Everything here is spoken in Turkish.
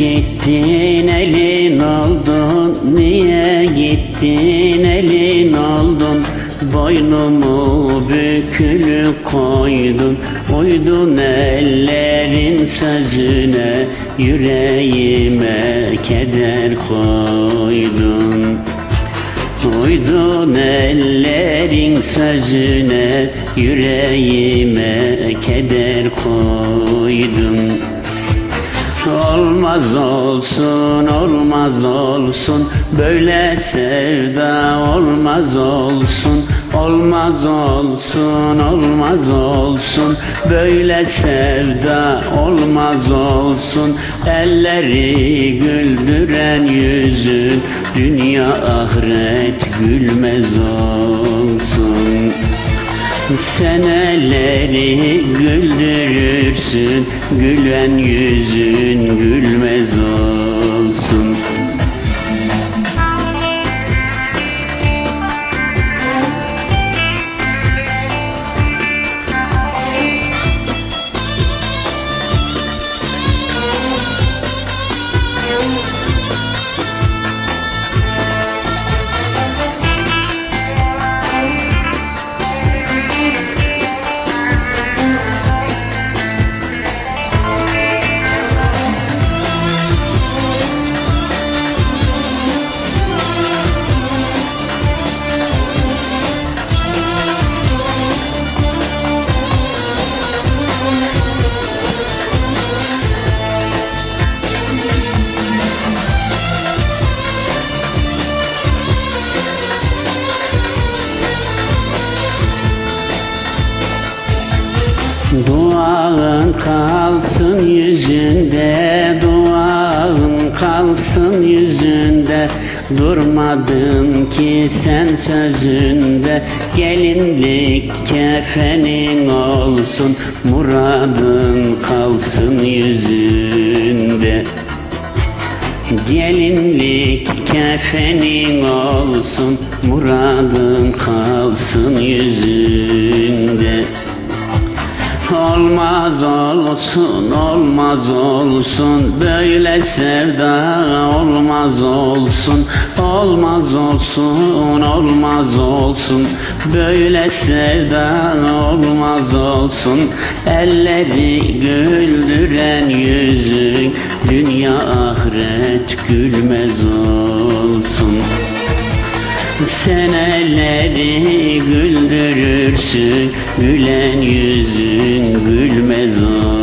gittin elin oldun? Niye gittin elin oldun? Boynumu bükülü koydun. Uydun ellerin sözüne Yüreğime keder koydun. Uydun ellerin sözüne Yüreğime keder koydun Olmaz olsun, olmaz olsun. Böyle sevda olmaz olsun Olmaz olsun, olmaz olsun. Böyle sevda olmaz olsun. Elleri güldüren yüzün Dünya ahiret gülmez olsun Seneleri güldürürsün Gülen yüzün gülmez olsun kalsın yüzünde Duan kalsın yüzünde. Durmadın ki sen sözünde Gelinlik kefenin olsun Muradın kalsın yüzünde. Gelinlik kefenin olsun Muradın kalsın yüzünde Olmaz olsun, olmaz olsun. Böyle sevda olmaz olsun. Olmaz olsun, olmaz olsun. Böyle sevda olmaz olsun. Elleri güldüren yüzün Dünya ahiret gülmez olsun Seneleri güldürürsün Gülen yüzün gülmez o